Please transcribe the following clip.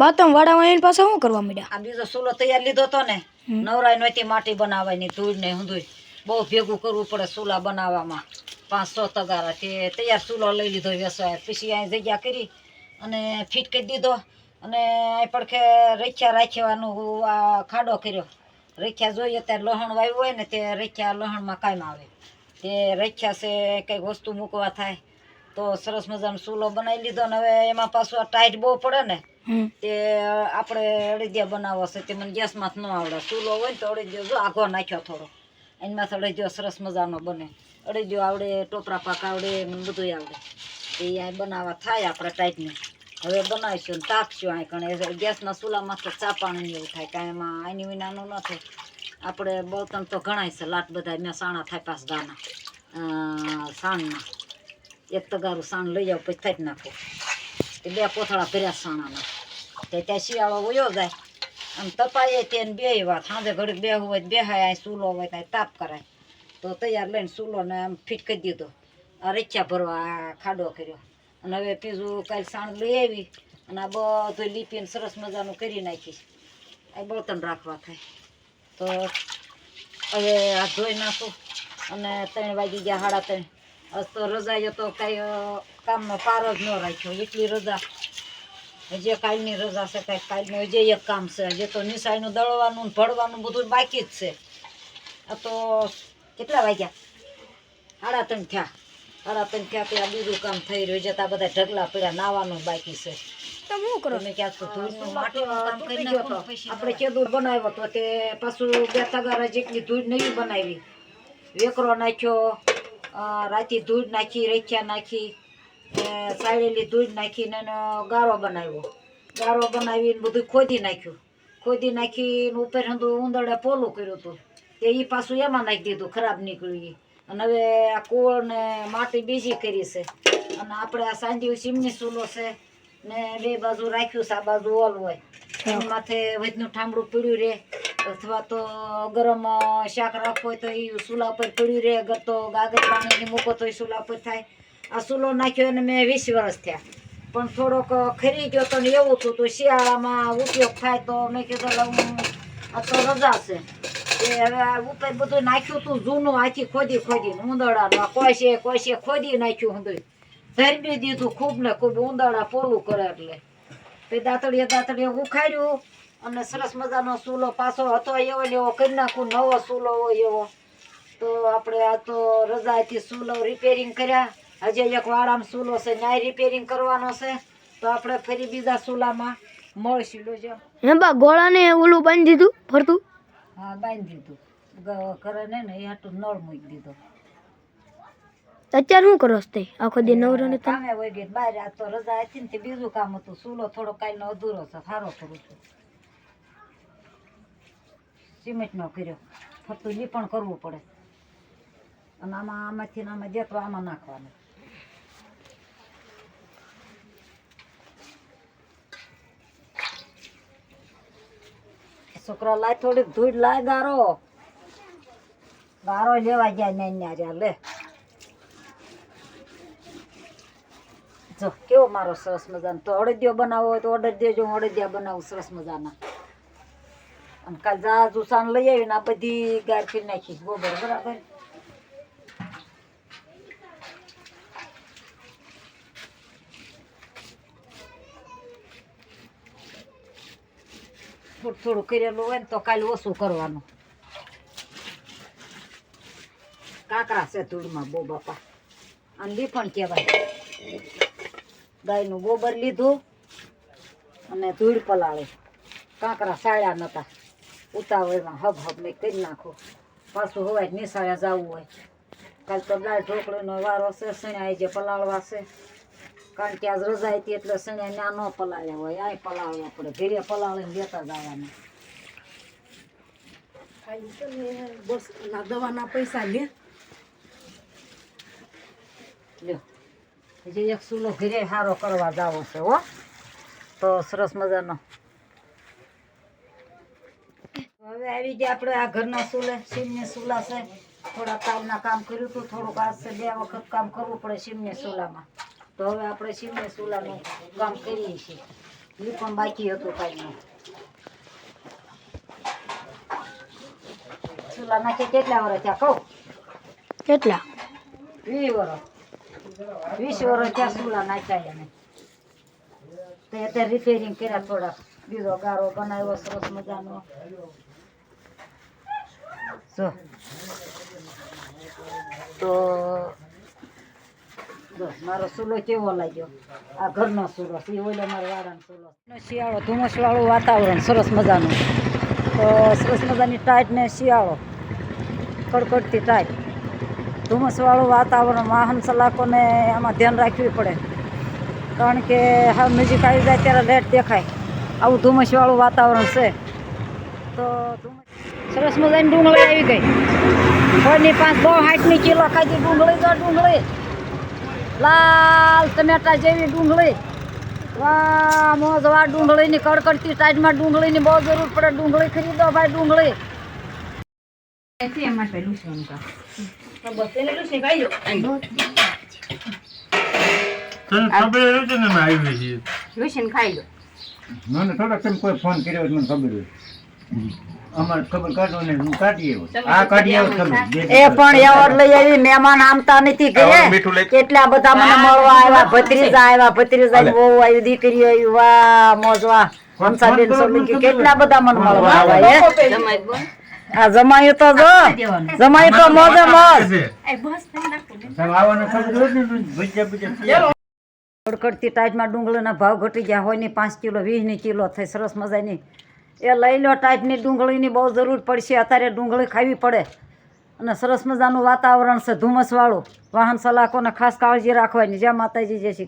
બાતમ વાડામાં એની પાસે શું કરવા માંડ્યા? આ બીજો સુલો તૈયાર લીધો તો ને નવરાય નહોતી માટી બનાવવાની ધૂળ ને હુંધુય. બહુ ભેગું કરવું પડે સુલા બનાવવામાં. પાંચસો તગારા તે તૈયાર સુલો લઈ લીધો વ્યવસાય પછી અહીં જગ્યા કરી અને ફિટ કરી દીધો. અને અહીં પડખે રેખ્યા રાખવાનું આ ખાડો કર્યો. રેખ્યા જોઈએ ત્યારે લહણ વાવ્યું હોય ને તે રેખ્યા લહણમાં કાયમ આવે. તે રેખ્યા છે કંઈક વસ્તુ મૂકવા થાય. તો સરસ મજાનો ચૂલો બનાવી લીધો ને હવે એમાં પાછું આ ટાઈટ બહુ પડે ને તે આપણે અડદિયા બનાવો છે તે મને ગેસમાં જ ન આવડે. ચૂલો હોય ને તો અડદિયો જો આઘો નાખ્યો થોડો. એમાં અડદિયો સરસ મજાનો બને. અડદિયો આવડે, ટોપરા પાક આવડે, એમ બધું આવડે. તે આ બનાવવા થાય આપણે ટાઈટને હવે બનાવીશું તાપશું આ કણે. ગેસના ચૂલામાં તો ચા પાણી એવું થાય. કાંઈ એમાં આની વિનાનું ન થાય આપણે બળતણ તો ઘણાય છે લાટ બધા મેં સાણા થાય પાસ દાના સાણના. એક તગારું સાણ લઈ જાવ પછી થાઈ નાખો એ બે કોથળા ભર્યા સાણાના. તે ત્યાં શિયાળો વયો જાય. આમ તપાઈએ તેને બે સાંજે ઘડીક બેહવું હોય બેહાય અહીં સૂલો હોય ત્યાં તાપ કરાય. તો તૈયાર લઈને સૂલોને આમ ફિટ કરી દીધો. આ રેચ્યા ભરવા આ ખાડો કર્યો. અને હવે પીઝું કાલે સાણ લઈ આવી અને આ બધું લીપીને સરસ મજાનું કરી નાખીશ. આ બળતણ રાખવા થાય. તો હવે આ ધોઈ નાખું અને ત્રણ વાગી ગયા, સાડા ત્રણ. આજ તો રજા તો કાંઈ કામનો પાર જ ન રાખ્યો. એટલી રજા હજી કાલની રજા છે કાંઈ કાલનું હજી એક કામ છે. હજી તો નિશાળનું દળવાનું ને ભળવાનું બધું બાકી જ છે. આ તો કેટલા વાગ્યા? સાડા ત્રણ થયા. સાડા ત્રણ થયા ત્યાં બીજું કામ થઈ રહ્યું છે ત્યાં બધા ઢગલા પડ્યા નાવાનું બાકી છે. આપણે કેદુર બનાવ્યો તો તે પાછું બે તગારા જેટલી ધૂળ નહીં બનાવી. વેકરો નાખ્યો રાતી ધૂળ નાખી રેખ્યા નાખી. સાળેલી ધૂળ નાખીને ગારો બનાવ્યો. ગારો બનાવીને બધું ખોદી નાખ્યું. ખોદી નાખીને ઉપર હંધું ઉંદરડે પોલું કર્યું હતું. તે એ પાછું એમાં નાખી દીધું ખરાબ નીકળ્યું એ અને હવે આ કુળ ને માટી બીજી કરી છે. અને આપણે આ સાંજી ચીમની ચૂલો છે ને બે બાજુ રાખ્યું છે આ બાજુ ઓલ હોય. એની માથે વધનું ઠામડું પીડ્યું રહે અથવા તો ગરમ શાક રાખવું હોય તો એ ચૂલા પર પીડ્યું રહે અગર તો ગાગર પાણીની મૂકો તો એ ચૂલા પર થાય. આ ચૂલો નાખ્યો અને મેં વીસ વર્ષ થયા. પણ થોડોક ખરી ગયો તો એવું હતું તો, શિયાળામાં ઉપયોગ થાય તો મેં કીધું હું આ તો રજા છે. એ હવે ઉપર બધું નાખ્યું હતું જૂનું આખી ખોદી ખોદીને ઉંદરડાનું કોશે કોઈ ખોદી નાખ્યું હતું ધરબી દીધું ખૂબ ને ખૂબ, ઉંદરડા પોલું કરે એટલે. તે દાંતળીએ દાંતળીએ ઉખાડ્યું અને સરસ મજાનો ચૂલો પાછો હતો, એવો ને એવો કરી નાખું, નવો ચૂલો હોય એવો. તો આપણે આ તો રજાથી ચૂલો રિપેરિંગ કર્યા. હજી એક વાળામાં ચૂલો છે ન્યાય રિપેરિંગ કરવાનો છે. તો આપણે ફરી બીજા ચૂલામાં મળશું. જોજો હે બા ગોળાને ઓલું બાંધી દીધું ફરતું હા બાંધી દીધું. કરે ને ને એ હાટું નળ મૂકી દીધો. અત્યારે શું કરો છો તે? આખો દી નવરો ને તમે હોય ગઈ બહાર આ તો રજા હતી ને તે બીજું કામ હતું. ચૂલો થોડો કાલનો અધૂરો છે સારો કરું છું. સિમેન્ટનો કર્યો. ફરતું લીપણ કરવું પડે. અને આમાં આમાંથી આમાં જેટલું આમાં નાખવાનું. છોકરા લાય, થોડીક ધૂળ લાય ગારો. ગારો લેવા જાય ને ત્યાં લે. જો, કેવો મારો સરસ મજાનો. તો અડદિયો બનાવવો હોય તો ઓર્ડર દેજો હું અડદિયા બનાવું સરસ મજાના. અને કાલ જા જુસાન લઈ આવીને આ બધી ગાર ફીર નાખી. ગોબર બરાબર? થોડું થોડું કરેલું હોય ને તો કાલે ઓછું કરવાનું. કાકરા છે ધૂળમાં બહુ બાપા. અને લીપણ કહેવાય. ગાયનું ગોબર લીધું અને ધૂળ પલાળે. કાંકરા સાળ્યા નતા. ઉતાવળમાં હબ હબ ને કરી નાખો. પાછું હોય નિશાળે જવું હોય. કાલ તો દાળ ઢોકળીનો વારો છે સણ્યા જે પલાળવા છે. કારણ કે આજ રજા હતી એટલે સણ્યા ત્યાં ન પલાળ્યા હોય. આ પલાળવા પડે. ઘેરે પલાળીને લેતા જવાના. દવાના પૈસા લે. લ્યો. હજી એક સુલો ઘરે સારો કરવા જાવો છે હો. તો સરસ મજાનો. હવે આવી ગયા આપણે આ ઘરના સુલે. સીમની સુલા છે. થોડા કામના કામ કર્યું હતું. થોડુંક આજ બે વખત કામ કરવું પડે સીમની ચૂલામાં તો હવે આપણે સીમની સુલાનું કામ કરીએ છીએ. એ પણ બાકી હતું કાંઈ સુલા નાખે કેટલા વર્ષ થયા કહું? કેટલા? વીસ વર્ષ વીસ વર્ષ ત્યાં સુલા નાખ્યા એને. તો અત્યારે રિપેરિંગ કર્યા થોડાક બીજો ગારો બનાવ્યો સરસ મજાનો. જો. તો જો મારો ચૂલો કેવો લાગ્યો? આ ઘરનો છે એ ઓલો મારો વાળાનો ચૂલો શિયાળો વાતાવરણ, સરસ મજાનું. તો સરસ મજાની ટાઈટ ને શિયાળો. કડકડતી ટાઈટ. ધુમ્મસવાળું વાતાવરણ, વાહન ચલાકોને આમાં ધ્યાન રાખવી પડે. કારણ કે હા નજીક આવી જાય ત્યારે લેટ દેખાય. આવું ધુમ્મસવાળું વાતાવરણ છે. તો સરસ મજાની ડુંગળી આવી ગઈ. કોઈની પાંચ, બહુ હાઈટની કિલો ખાધી, ડુંગળી તો ડુંગળી. લાલ ટમેટા જેવી ડુંગળી. વાહ મોજ વાહ ડુંગળીની કડકડતી સાઈડમાં ડુંગળીની બહુ જરૂર પડે. ડુંગળી ખરીદો ભાઈ ડુંગળી. છે. અમે આવી મને થોડાક કોઈ ફોન કર્યો મને ખબર હોય. અમારે ખબર કાઢો ને હું કાઢી આવ્યો આ કાઢી આવ્યો ખબર. બે એ પણ એવોર્ડ લઈ આવી મહેમાન આમતા નથી કેટલા બધા મને મળવા આવ્યા ભત્રીજા આવ્યા ભત્રીજા વહુ આવી દીકરી આવી. વાહ મોજ હંસાબેન સોલંકી કેટલા બધા મને મળવા આવ્યા આ જમાયું તો જો. જમાયું તો મોજે મોજ. કડકડતી ટાઈટમાં ડુંગળીના ભાવ ઘટી ગયા હોય ને પાંચ કિલો વીસની કિલો થઈ સરસ મજાની. એ લઈ લો ટાઈપની ડુંગળીની બહુ જરૂર પડશે. અત્યારે ડુંગળી ખાવી પડે. અને સરસ મજાનું વાતાવરણ છે ધુમ્મસવાળું. વાહન સલાકોને ખાસ કાળજી રાખવાની. જય માતાજી, જય શ્રી